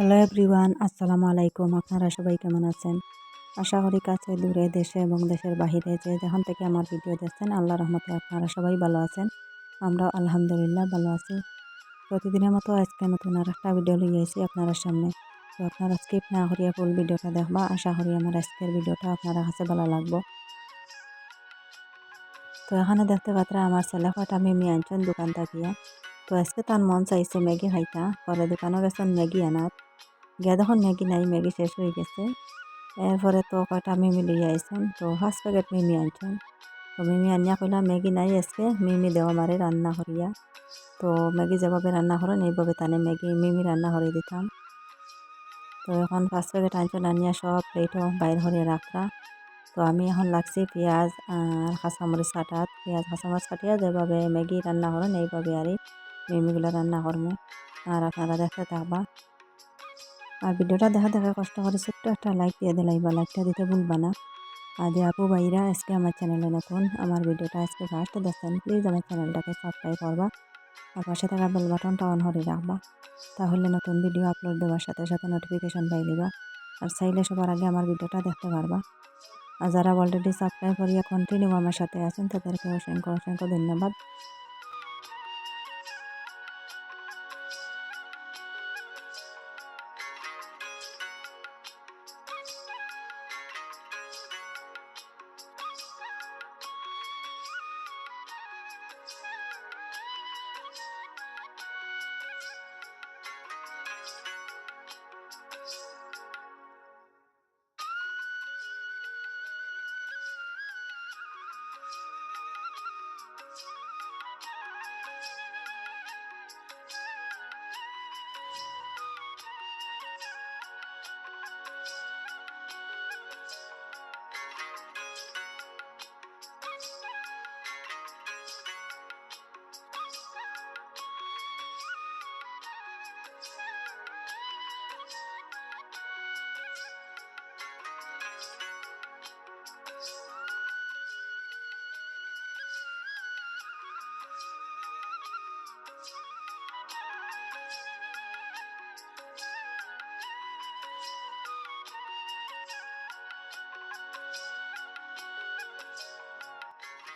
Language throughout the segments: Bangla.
হ্যালো এভরিওয়ান আসসালামু আলাইকুম আপনারা সবাই কেমন আছেন? আশা করি কাছে, দূরে, দেশে এবং দেশের বাহিরে যে যেখান থেকে আমার ভিডিও দেখছেন, আল্লাহ রহমতে আপনারা সবাই ভালো আছেন। আমরাও আলহামদুলিল্লাহ ভালো আছি। প্রতিদিনের মতো আজকে নতুন আর একটা ভিডিও লিয়ে আইছি আপনার সামনে। তো আপনারা স্কিপ না করিয়া ফুল ভিডিওটা দেখবা। আশা করি আমার আজকের ভিডিওটা আপনারা কাছে ভালো লাগবো। তো এখানে দেখতে পাত্রা আমার ছেলে কটা মিমি আনছেন দোকান থাকিয়া তো আজকে তার মন চাইছে ম্যাগি খাইতা। পরে দোকানও গেছেন ম্যাগি আনাত গিয়া দেখুন ম্যাগি নাই, ম্যাগি শেষ হয়ে গেছে। এরপরে তো কয়টা মিমি লিয়ে আইসন তো ফার্স্ট প্যাকেট মিমি আনছেন। তো মিমি আনিয়া কইলাম, ম্যাগি নাই আজকে, মিমি দেওয়া মারে রান্না করিয়া। তো ম্যাগি যেভাবে রান্না করেন, এইভাবে তানে ম্যাগি, মিমি রান্না করে দিতাম। তো এখন ফার্স্ট প্যাকেট আনছেন, আনিয়া সব প্লেটও বাইর করে রাখরা। তো আমি এখন লাগছি পেঁয়াজ আর কাঁচামরিচ কাটাত পেঁয়াজ, কাঁচামরিচ কাটিয়া যেভাবে ম্যাগি রান্না করেন, এইভাবে আর মিমিগুলো রান্না করব আর আপনারা দেখতে থাকবা। আর ভিডিওটা দেখা দেখা কষ্ট করে ছোট্ট একটা লাইক দিয়ে দিলাইবা লাইকটা দিতে ভুলবা না। আর যে আপু ভাইরা আজকে আমার চ্যানেলে নতুন, আমার ভিডিওটা আজকে ফার্স্ট দেখছেন প্লিজ আমার চ্যানেলটাকে সাবস্ক্রাইব করবা। আর পাশে থাকা বেল বাটনটা অন করে রাখবা। তাহলে নতুন ভিডিও আপলোড দেওয়ার সাথে সাথে নোটিফিকেশন পাই দিবা। আর চাইলে সবার আগে আমার ভিডিওটা দেখতে পারবা। আর যারা অলরেডি সাবস্ক্রাইব করিয়া কন্টিনিউ আমার সাথে আছেন তাদেরকে অসংখ্য অসংখ্য ধন্যবাদ।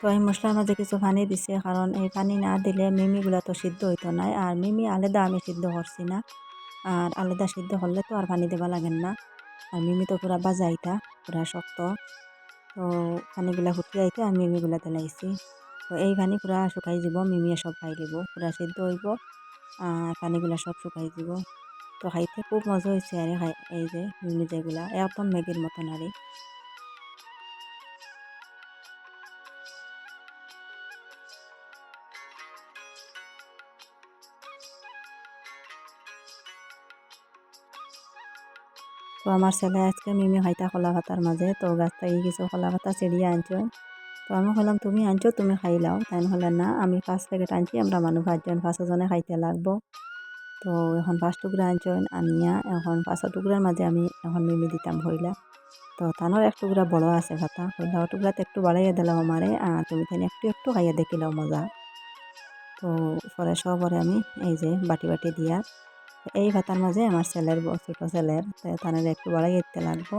তো এই মশলার মাঝে কিছু পানি দিছে কারণ এই পানি না দিলে মিমিগুলো তো সিদ্ধ হইতো না আর মিমি আলাদা আমি সিদ্ধ করছি না। আর আলাদা সিদ্ধ করলে তো আর পানি দেওয়া লাগেন না। আর মিমি তো পুরা বাজাইতা পুরা শক্ত। তো পানিগুলা ফুটি আইতে আমি মিমিগুলা তেলাইছি তো এই পানি পুরা শুকাই যাব, মিমিয়ে সব খাই দিব পুরা সিদ্ধ হইব। আর পানিগুলা সব শুকাই দিব। তো খাইতে খুব মজা হয়েছে আর এই যে মিমি যেগুলা একদম ম্যাগির মতন আর আমার ছেলে আজকে মিমি খাইতা কলা পাতার মাঝে, তো গাছ থেকে কিছু কলা পাতা ছিঁড়িয়ে আনছো। তো আমি বললাম, তুমি আনছো, তুমি খাই লাও। তাই হলে না, আমি পাঁচ প্যাকেট আনছি, আমরা মানুষ পাঁচজন পাঁচজনে খাইতে লাগবো। তো এখন পাঁচ টুকরা আনছেন আনিয়া এখন পাঁচ টুকরার মাঝে আমি এখন মিমি দিতাম হইলা তো তানোর এক টুকরা বড় আছে ভাতা হইলা ও টুকরাতে একটু বাড়াইয়া দিলাম আমারে, আর তুমি তাই একটু একটু খাইয়া দেখিলাও মজা। তো পরে সবরে আমি এই যে বাটি বাটি দিয়া এই ভাতার মাঝে আমার ছেলের ছোটো ছেলের তানের একটু বাড়াই দিতে লাগবো।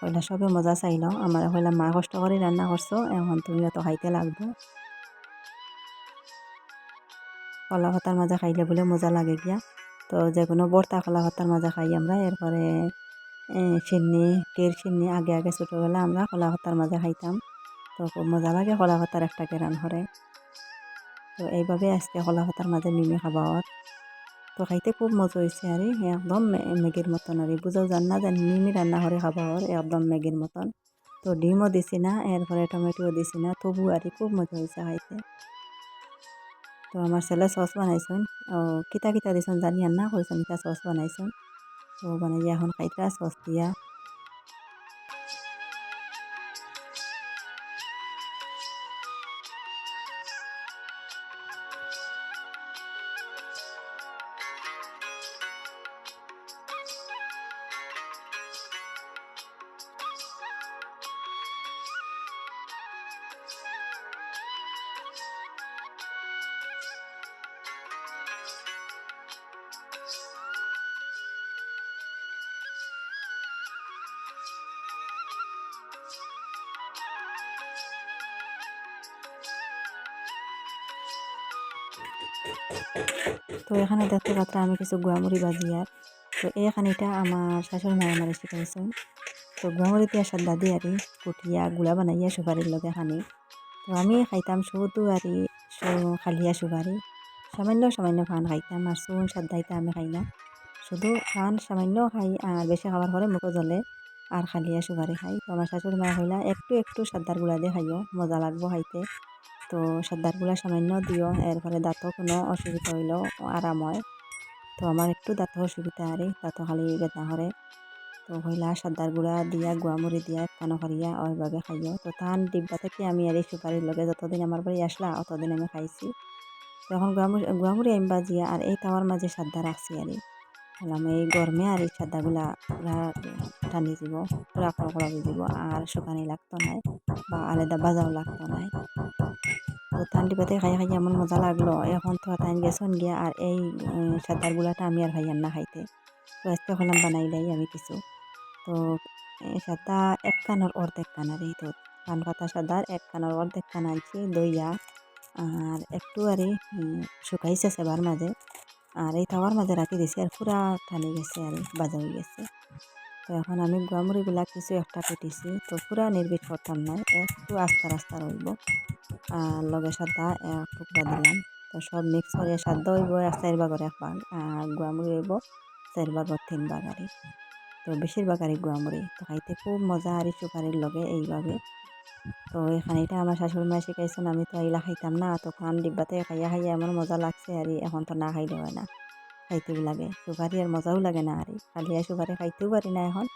হইলা সবে মজা চাইলাম আমার হইলাম মা কষ্ট করে রান্না করছ, এখন তুমি তো খাইতে লাগবো। কলা ভাতার মাঝে খাইলে বলে মজা লাগে গিয়া। তো যে কোনো বর্তা কলা ভাতার মাঝে খাই আমরা। এরপরে চিনি টের চিনি আগে আগে ছোটোবেলা আমরা কলা ভাতার মাঝে খাইতাম। তো খুব মজা লাগে কলা ভাতার একটা কেরান করে তো এইভাবে আজকে কলা ভাতার মাঝে মিমি খাবার তো খাইতে খুব মজা হয়েছে আর একদম ম্যাগির মতন আর বুঝাও জান না জানি মিমি রান্না করে খাবা আর একদম ম্যাগির মতন তো ডিমও দিছি না এরপরে টমেটোও দিছি না তবু আর খুব মজা হয়েছে খাইতে তো আমার ছেলে সস বানাইছেন ও কিতা কিতা দিছেন জানি আর না কইছেন কিতা সস বানাইছেন তো বানাইয়া এখন খাইতে সস দিয়া তো এখানে দেখতে পাত্রা আমি কিছু গুয়ামুড়ি বাজি আর। তো এই খানিটা আমার শাশুড়ি মায়ের আমার শিখাইছেন তো গুয়ামুড়ি দিয়া সাদা দিয়ে আর কুটিয়া গুলা বানাইয়া সুপারির লগে খানি তো আমি খাইতাম শুধু আর খালিয়া সুপারি। সামান্য সামান্য ফান খাইতাম আর চুন সাদ্দাইতে আমি খাই না। শুধু ফান সামান্য খাই আর বেশি খাবার পরে মুখে জ্বলে আর খালিয়া সুপারি খাই। তো আমার শাশুড়ি মা হইলা একটু একটু সাদ্দারগুলা দিয়ে খাইও, মজা লাগবো খাইতে। তো সাদ্দারগুলা সামান্য দিও এরপরে দাঁতও কোনো অসুবিধা হইলেও আরাম হয় তো আমার একটু দাঁতও অসুবিধা আরে, দাঁতও খালি বেদনা করে। তো হইলা সাদ্দার গুঁড়া দিয়া, গুয়ামুড়ি দিয়া কানো করিয়া ওইভাবে খাইও। তো তান ডিব্বা থেকে আমি আর এই সুপারির লগে যতদিন আমার বাড়ি আসলা, অতদিন আমি খাইছি। তখন গুয়ামুড়ি গুয়ামুড়ি আমি বাজিয়া আর এই তাওয়ার মাঝে সাদ্দা রাখছি আর। বললাম এই গরমে আর এই সাদ্দাগুলা পুরা টানি দিব, পুরা কড়কড়া দিব, আর শুকানি লাগতো নাই বা আলাদা বাজাও লাগতো নাই। তো ঠান্ডি পাতে খাই খাই এমন মজা লাগল, এখন তো টাইম গেছন গিয়া আর এই সাদার গুলাটা আমি আর ভাইয়ার না খাইতে। তো আজকে হলাম বানাইলাই আমি কিছু। তো এই সাদা এক কানের অর্ধেক কানার এই তো, পান পাতা সাদার এক কানের অর্ধেক কান আনছি দইয়া আর একটু আর শুকাইছে সেবার মাঝে। আর এই তাওয়ার মাঝে রাখি দিছি আর পুরা টানি গেছে আর বাজা হয়ে গেছে। তো এখন আমি গুয়ামুড়িগুলা কিছু একটা কেটেছি তো পুরা নির্বিট করতাম না, একটু আস্তা রাস্তা রইব আর লগে সাদা এক টুকরা দিলাম। তো সব মিক্স করে সাদ্দা হইব এক চার ভাগর এক ভাগ আর গুয়ামুড়ি হইব চার ভাগর তিন ভাগ তো বেশিরভাগ আরি গুয়ামুড়ি। তো খাইতে খুব মজা আরি সুপারির লগে এইভাবে। তো এখানে এটা আমার শাশুড়ি মা শিখাইছেন, আমি তো এইলা খাইতাম না। তো খান ডিব্বাতে খাইয়া খাইয়া এমন মজা লাগছে আর, এখন তো না খাইলে হয় না। খাইতেও লাগে, সুপারি আর মজাও লাগে না আর। খালি আর সুপারি খাইতেও পারি না এখন।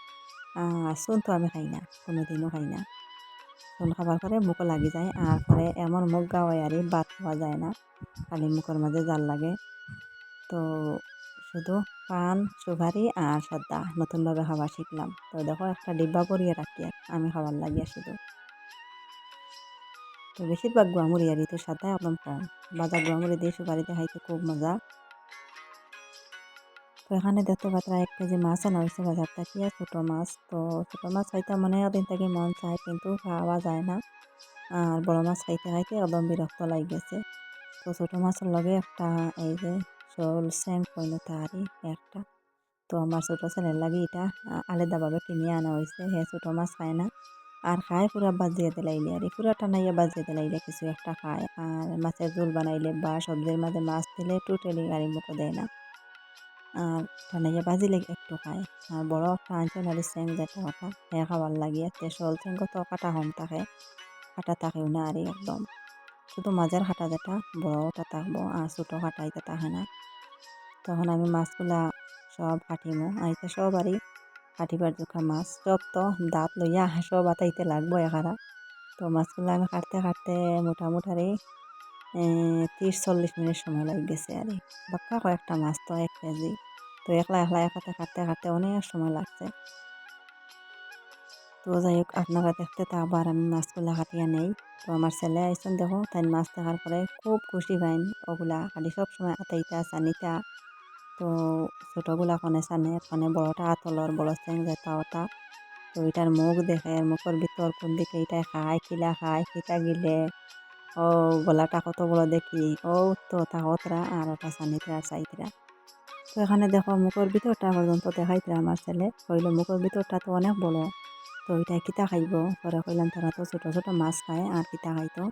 চুন তো আমি খাই না কোনো দিনও খাই না। চুন খাবার পরে মুখও লাগি যায়, আর পরে এমন মুখ গাওয়ায় আর ভাত খাওয়া যায় না। খালি মুখের মাঝে জাল লাগে। তো শুধু পান, সুপারি আর সদ্দা, নতুনভাবে খাবার শিখলাম। তো দেখো একটা ডিব্বা পরিয়ে রাখি, আমি খাবার লাগিয়ে শুধু। তো বেশিরভাগ গুয়ামুড়ি আর তো সাদা একদম কম। বাজা গুয়ামুড়ি দিয়ে সুপারিতে খাইতে খুব মজা। তো এখানে দেখতে পাত্রা এক কেজি মাছ আনা হয়েছে বাজার থেকে ছোটো মাছ? তো ছোটো মাছ খাইতে মনে দিন থেকে মন চায়, কিন্তু খাওয়া যায় না। আর বড় মাছ খাইতে খাইতে একদম বিরক্ত লাগে গেছে তো ছোটো মাছের লগে একটা এই যে শোল স্যাং কইল তারই একটা। তো আমার ছোটো ছেলের লাগে এটা আলাদাভাবে কিনে আনা হয়েছে। হ্যাঁ ছোটো মাছ খায় না। আর খায় পুরা বাজিয়ে দিলাইলে। আর পুরা টানাইয়া বাজিয়ে দিলাইলে কিছু একটা খায়। আর মাছের ঝোল বানাইলে বা সবজির মাঝে মাছ দিলে টোটালি গাড়ি মুখে দেয় না। আর টানাইয়া বাজিলে একটু খায়। আর বড় একটা আনছেন আর স্যাং যেটা ওটা হ্যাঁ খাবার লাগিয়ে তে শোল স্যাং তো কাটা কম থাকে। কাটা থাকেও না আর একদম। শুধু মাঝের হাঁটা যেটা, বড়টা থাকব আর ছোটো হাঁটাইতে থাকে না। তখন আমি মাছগুলা সব কাটিমো। আইতে সব আরই কাটিবার জোখা মাছ সব তো, দাঁত লইয়া সব আতাইতে লাগবো এখারা তো মাছগুলো আমি কাটতে কাটতে মোটামুটি তিরিশ চল্লিশ মিনিট সময় লাগ গেছে আর বাক্কা কয়েকটা মাছ তো এক কেজি। তো একলা একলা একাতে কাটতে কাটতে অনেক সময় লাগছে। তো যাই হোক আপনারা দেখতে তা আবার আমি মাছগুলা কাটিয়া নেই। তো আমার ছেলে আইসন দেখো, তাই মাছ দেখার পরে খুব খুশি পাইন ওগুলা খালি সব সময় আতাইতা, চানিতা। তো ছোটোগুলা কনে চানে কনে বড়টা আতলর বড় চেং যেটা ওটা তো এটার মুখ দেখে মুখের ভিতর কোন দিকে এটা খায় কিলা খায় কিটা গিলে ও গলাটা কত বড় দেখি ও তো তাহতরা আর ওটা চানিতরা আর চাইতরা তো এখানে দেখো মুখের ভিতরটা পর্যন্ত দেখাইতরা আমার ছেলে কইলে মুখের ভিতরটা তো অনেক বড়। তো এটা কিতা খাইব পরে কইলাম তারা তো ছোটো ছোটো মাছ খায় আর কিতা খাইতো।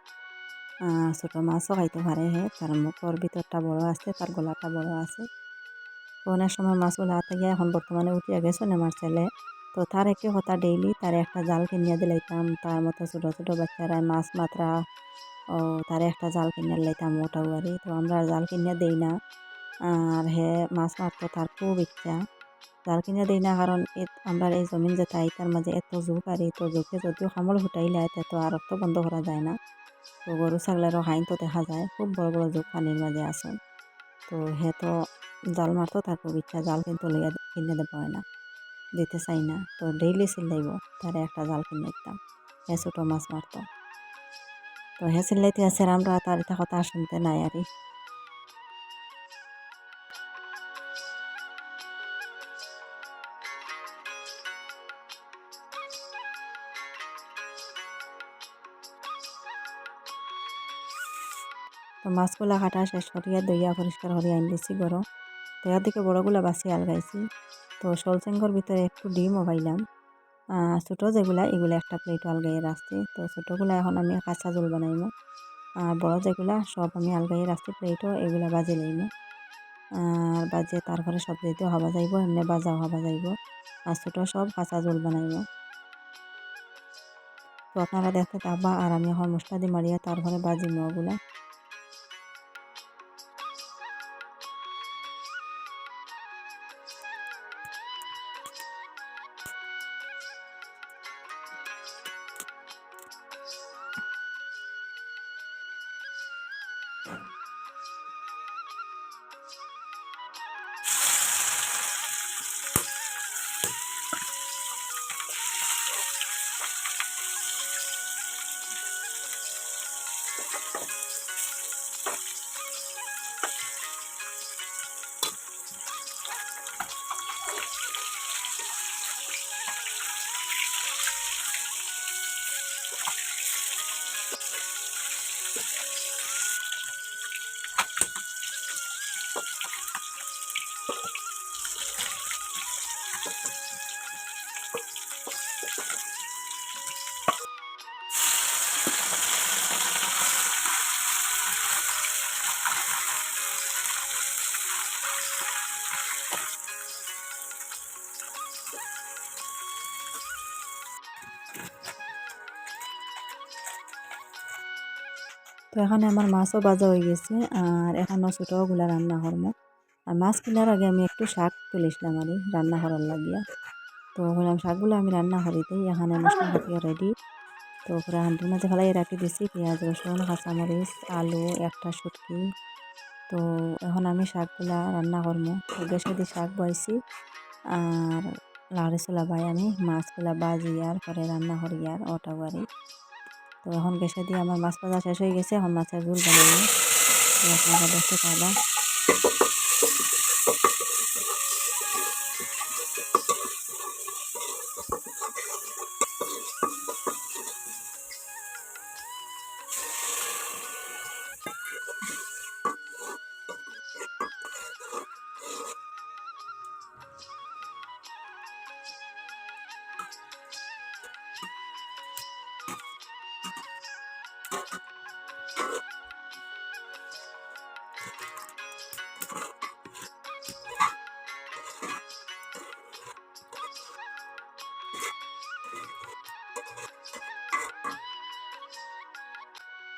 ছোটো মাছও খাইতে পারে হে তার মুখের ভিতরটা বড় আছে তার গলাটা বড় আছে। অনেক সময় মাছগুলো হাতে গিয়ে এখন বর্তমানে উঠিয়া গেছে আমার ছেলে। তো তার একই কথা ডেইলি তার একটা জাল কিনিয়া দিলাইতাম, তার মতো ছোটো ছোটো বাচ্চারা মাছ মাত্রা, ও তার একটা জাল কিনিয়া লাইতাম ওটাও আরে তো আমরা জাল কিনিয়া দেই না। আর হে মাছ মারতো তার খুব ইচ্ছা। জাল কিনে দেই না কারণ আমরা এই জমিন যে তাই, তার মাঝে এত জোক আর তো জোকে যদিও খামল ফুটাইলে তো আর তো বন্ধ করা যায় না। তো গরু ছাগলেরও হাইন তো দেখা যায়, খুব বড় বড় জোক পানির মাঝে আসেন তো হে তো জাল মারতো তারপর ইচ্ছা জাল কিন্তু লইয়া কিনে দেবো হয় না, দিতে চাই না। তো ডেইলি সিলাইব তারে একটা জাল কিনে দিতাম হে ছোটো মাছ মারতো। তো হে সিলাইতে আছে আমরা তার কথা শুনতে নাই আরই তো মাছগুলা কাটা শেষ করিয়া দইয়া পরিষ্কার করিয়া আইন দিছি গরম। তো এর দিকে বড়গুলা বাছি আলগাইছি তো শোল চেঙ্গর ভিতরে একটু ডিমও পাইলাম। ছোটো যেগুলা, এগুলা একটা প্লেট আলগাইয়ে রাখছি। তো ছোটোগুলা এখন আমি কাঁচা জল বানাইমো। আর বড় যেগুলা, সব আমি আলগাইয়ে রাখছি প্লেটও এগুলা বাজে লইমো। আর বাজে তারপরে সব দিতে হবা যাইব, এমনি বাজাও হবা যাইব। আর ছোটো সব কাঁচা জল বানাইব তো আপনারা দেখতে থাকবা আর আমি এখন মশলা দিয়ে মারিয়া তারপরে বাজিমো ওগুলা তো এখানে আমার মাছও ভাজা হয়ে গেছে, আর এখনও ছোটোগুলা রান্না করব। আর মাছ কেনার আগে আমি একটু শাক তুলেছিলাম আর, রান্না করার লাগিয়া। তো বললাম, শাকগুলো আমি রান্না করিতেই এখানে মশলা পাতিও রেডি তো পুরো হান্ডির মাঝে ফেলাই রাখি দিছি, পেঁয়াজ, রসুন, কাঁচামরিচ, আলু, একটা শুটকি। তো এখন আমি শাকগুলা রান্না করব। গ্যাসে দিয়ে শাক বয়েছি আর লাড়ি চোলা বাই আমি মাছগুলা বাজি আর পরে রান্না করি আর ওটা বাড়ি তো এখন গ্যাসে দিয়ে আমার মাছ ভাজা শেষ হয়ে গেছে। এখন মাছের ঝোল বানিয়ে আপনারা দেখতে পাবা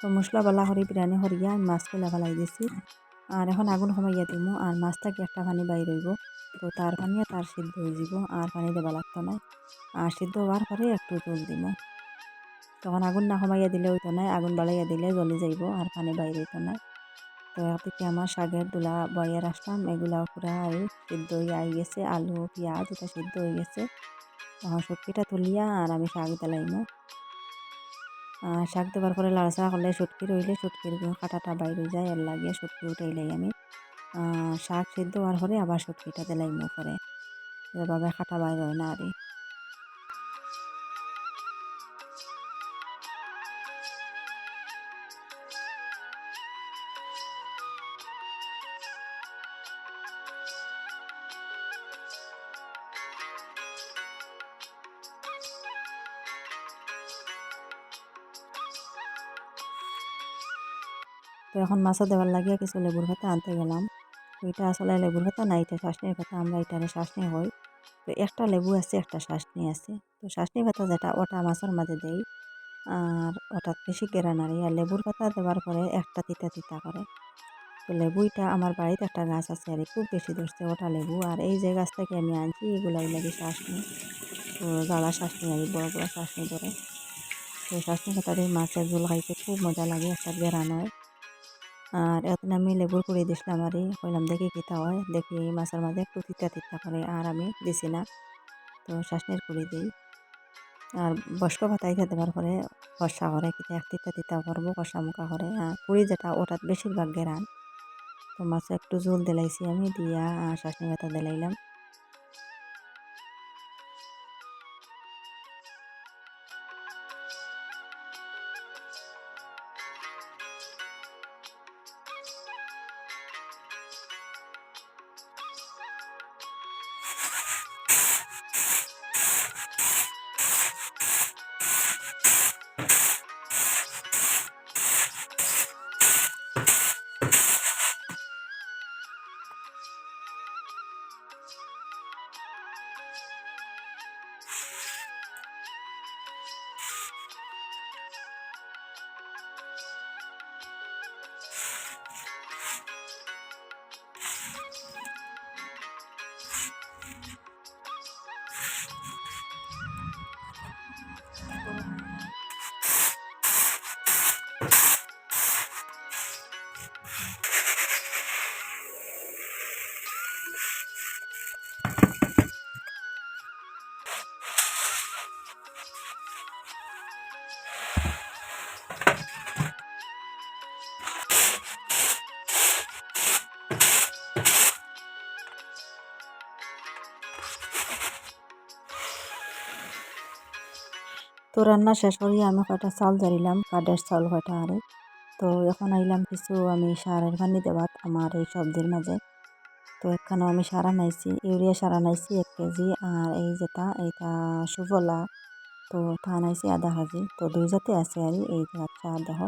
তো মশলা বালা হরি বিরিয়ানি হরিয়া মাছগুলা ফেলাই দিছি। আর এখন আগুন কমাইয়া দিব আর মাছ থেকে একটা পানি বাইর হইব তো তার পানিয়ে তার সিদ্ধ হয়ে যাব আর পানি দেওয়া লাগতো না আর সিদ্ধ হওয়ার পরে একটু জল দিব তখন আগুন না কমাইয়া দিলে হইতো না আগুন বাড়াইয়া দিলে জ্বলি যাইব আর পানি বাইর হইতো না তো এদিকে আমার শাকের দুলা বইয়া রাখলাম এগুলাও পুরা সিদ্ধ হয়ে আই গেছে, আলু, পেঁয়াজ, এটা সিদ্ধ হয়ে গেছে। তখন সবজিটা তুলিয়া আর আমি শাক দিলাইমো শাক দেওয়ার পরে লাড়াচাড়া করলে সুটকি রইলে সুটকির কাঁটাটা বাইরে যায়, এর লাগিয়ে সুটকি উঠাইলাই আমি শাক সিদ্ধ হওয়ার পরে আবার সুটকিটা দিলাইম পরে এভাবে কাটা বাইর হয় না আর। এখন মাছও দেওয়ার লাগিয়া কিছু লেবুর পাতা আনতে গেলাম। তো এটা আসলে লেবুর পাতা না, এটা শাসনির পাতা আমরা এটারে শাসনি হই। তো একটা লেবু আছে, একটা শাসনি আছে। তো শাসনি পাতা যেটা, ওটা মাছের মাঝে দেই। আর ওটা বেশি কেরা নাড়ি আর লেবুর পাতা দেওয়ার পরে একটা তিতা তিতা করে। তো লেবুইটা আমার বাড়িতে একটা গাছ আছে, আর খুব বেশি ধরছে ওটা লেবু। আর এই যে গাছ থেকে আমি আনছি, এগুলাই লাগে শাসনি। তো জ্বালা শাসনি আর বড় বড় শাসনি ধরে। তো শাসনি পাতা দিয়ে মাছের ঝোল খাইতে খুব মজা লাগে, একটা বেড়ান আর এখন আমি লেবুর করে দিছিলাম আর কইলাম, দেখি কিতা হয়? দেখি মাছের মাঝে একটু তিতা তিতা করে, আর আমি দিছি না। তো শাসনের করে দিই। আর বয়স্ক ভাতায় খেতে পার করে কষা করে, কিতা এক তিতা তিতা করব, কষা মুখা করে। আর কুড়ি যেটা ওটাত বেশিরভাগ গেরান। তো মাছে একটু জোল দিলাইছি আমি, দিয়া শাসনি ভাতা দিলাইলাম। তো রান্না শেষ করিয়া আমি কয়টা চাউল জারিলাম কাঠের চাউল কয়টা আরে। তো এখন আইলাম কিছু আমি সারের পানি দেবাত আমার এই সবজির মাঝে। তো এখানে আমি সার আনাইছি, ইউরিয়া সার আনাইছি এক কেজি, আর এই যেটা এইটা সুফলা। তো তা আনাইছি আধা কেজি। তো দুই জাতে আছে আর এই যে সার দেহ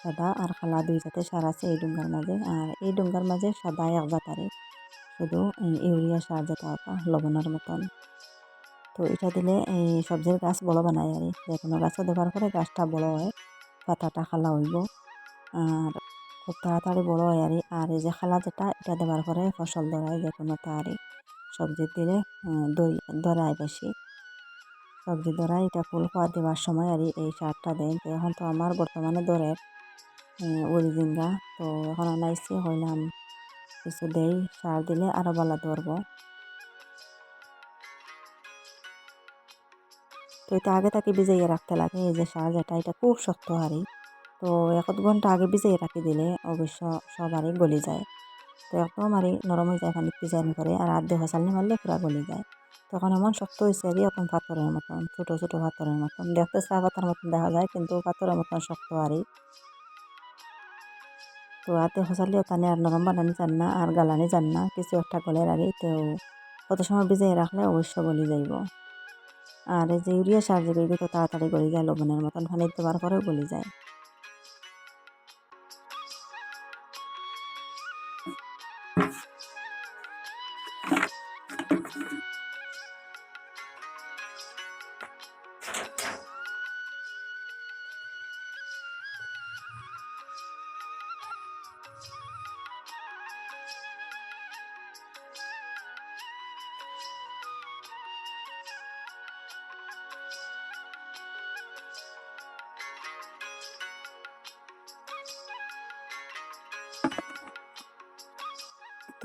সাদা আর খালা দুই জাতে সার আছে এই ডুঙ্গার মাঝে। আর এই ডুঙ্গার মাঝে সাদা এক জাতারে শুধু ইউরিয়া সার যেটা লবণের মতন। তো এটা দিলে, এই সবজির গাছ বড় বানায় আর যে কোনো গাছও দেওয়ার পরে গাছটা বড় হয়, পাতাটা খালা হইব। আর খুব তাড়াতাড়ি বড় হয় আর আর এই যে খালা যেটা, এটা দেওয়ার পরে ফসল ধরায়, যে কোনো তারই সবজি দিলে ধরায় বেশি। সবজি ধরায়, এটা ফুল খাওয়া দেওয়ার সময় আর এই সারটা দেয়। তো এখন তো আমার বর্তমানে দরের অরিজিনগা তো এখন আনাইছি, হইলাম, কিছু দেই, সার দিলে আরও ভালো ধরবো। তো এটা আগে তাকে ভিজাইয়ে রাখতে লাগে। এই যে সার যেটা, এটা খুব শক্ত হারি তো এক ঘণ্টা আগে ভিজাইয়ে রাখি দিলে অবশ্য সব হারি গলি যায়। তো একদম হারি নরম হয়ে যায় পানি ভিজাইন করে, আর আধ দেহ চালনি মারলে পুরা গলি যায়। তখন এমন শক্ত হয়েছে আর এখন পাথরের মতন, ছোটো ছোটো পাথরের মতন। দেখতে চা পাতার মতন দেখা যায়, কিন্তু পাথরের মতন শক্ত হারি তো আতে খসালিও তানে আর নরম বানানি যান না, আর গালানি যান না, কিছু একটা গলের আগে তো কত সময় ভিজাই রাখলে অবশ্য গলি যাইব। আর এই যে ইউরিয়া সার যে বেবি তো তাড়াতাড়ি গলে যায়, লবণের মতন পানি দেওয়ার পরেও গলে যায়।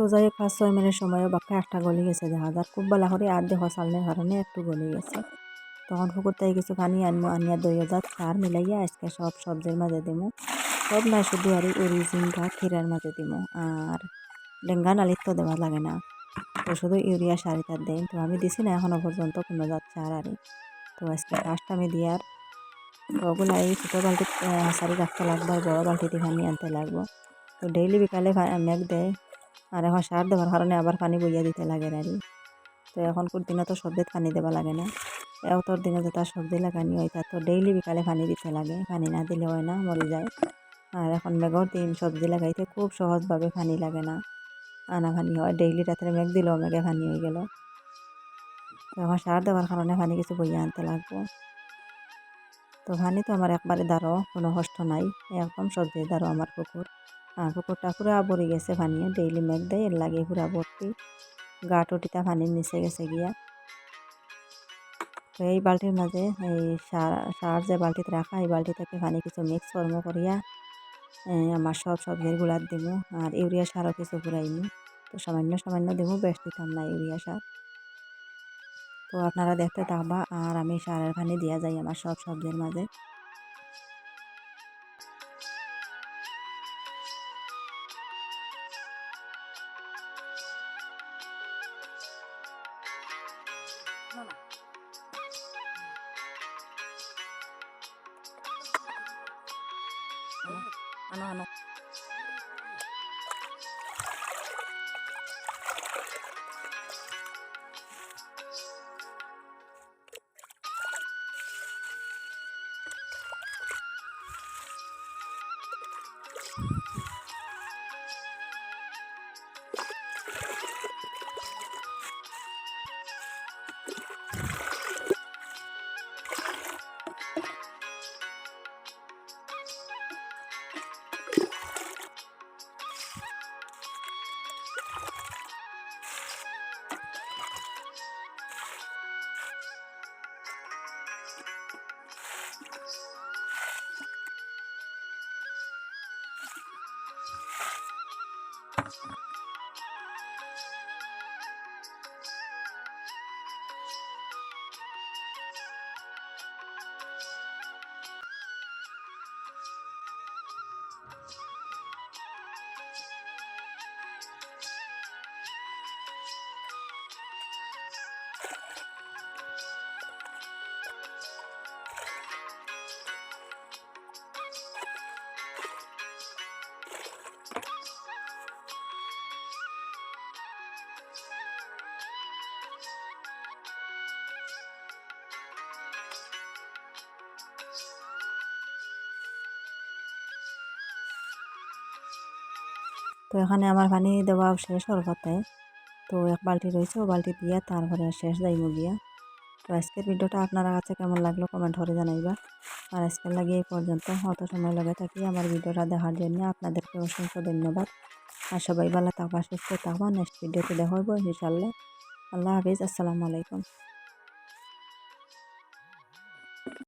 তো যাই পাঁচ ছয় মিনিট সময়ও বাক্কা একটা গলি গেছে দেখা যাক। খুব বেলা করে আর দেহ চালনের কারণে একটু গলি গেছে। তখন পুকুর থেকে কিছু পানি আনব আনিয়া দই হাজার সার মিলাইয়া আজকে সব সবজির মাঝে দিমু। সব নাই শুধু আর অরিজিনটা ক্ষীরার মাঝে দিমু। আর ডেঙ্গা নালির তো দেওয়া লাগে না। তো শুধু ইউরিয়া সার এটা দেয় তো আমি দিছি না এখনও পর্যন্ত কোনো জাত সার আরে তো আজকে ফার্স্ট আমি দিয়ার ওগুলো এই ছোটো বালতি হাসারি রাখতে লাগবে আর বড়ো বালতিতে পানি আনতে লাগবো। তো ডেইলি বিকালে মেঘ দেয় আর এখন সার দেওয়ার কারণে আবার পানি বইয়া দিতে লাগে আর তো এখনকার দিনে তো সবজিত পানি দেওয়া লাগে না। এতর দিনে যেটা সবজি লাগানি হয়, তা তো ডেইলি বিকালে পানি দিতে লাগে, পানি না দিলে হয় না, মরে যায়। আর এখন মেঘর দিন সবজি লাগাইতে খুব সহজভাবে পানি লাগে না। আনা পানি হয় ডেইলি রাত্রে মেঘ দিলেও মেঘে পানি হয়ে গেল। এখন সার দেওয়ার কারণে পানি কিছু বইয়া আনতে লাগবো। তো পানি তো আমার একবারে দাঁড়ো কোনো কষ্ট নাই একদম সবজি দাঁড়ো আমার পুকুর। আর পুকুরটা পুরা ভরে গেছে পানিয়ে ডেইলি মেঘ দেয়, এর লাগে পুরা ভর্তি। গা টুটিটা পানির নিচে গেছে গিয়া। তো এই বালতির মাঝে এই সার সার যে বালতিতে রাখা এই বালতি থেকে পানি কিছু মিক্স কর্ম করিয়া আমার সব সবজিরগুলার দিব আর ইউরিয়া সারও কিছু ঘুরাইনি তো সামান্য সামান্য দিব বেশ দিতাম না ইউরিয়া সার তো আপনারা দেখতে থাকবা, আর আমি সারের পানি দিয়া যাই আমার সব সবজির মাঝে ano ano তো এখানে আমার পানি দেওয়া শেষ হওয়ার কথায় তো এক বালতি রয়েছে, ও বালতি দিয়ে তারপরে শেষ যাইব গিয়া তো আজকের ভিডিওটা আপনারা কাছে কেমন লাগল কমেন্ট করে জানাইবা। আর আজকের লাগে এই পর্যন্ত অত সময় লাগে থাকি আমার ভিডিওটা দেখার জন্য আপনাদেরকে অসংখ্য ধন্যবাদ। আর সবাই ভালো থাকবা, সুস্থ থাকবা নেক্সট ভিডিওতে দেখাবো ইনশাল্লাহ আল্লাহ হাফিজ, আসসালামু আলাইকুম।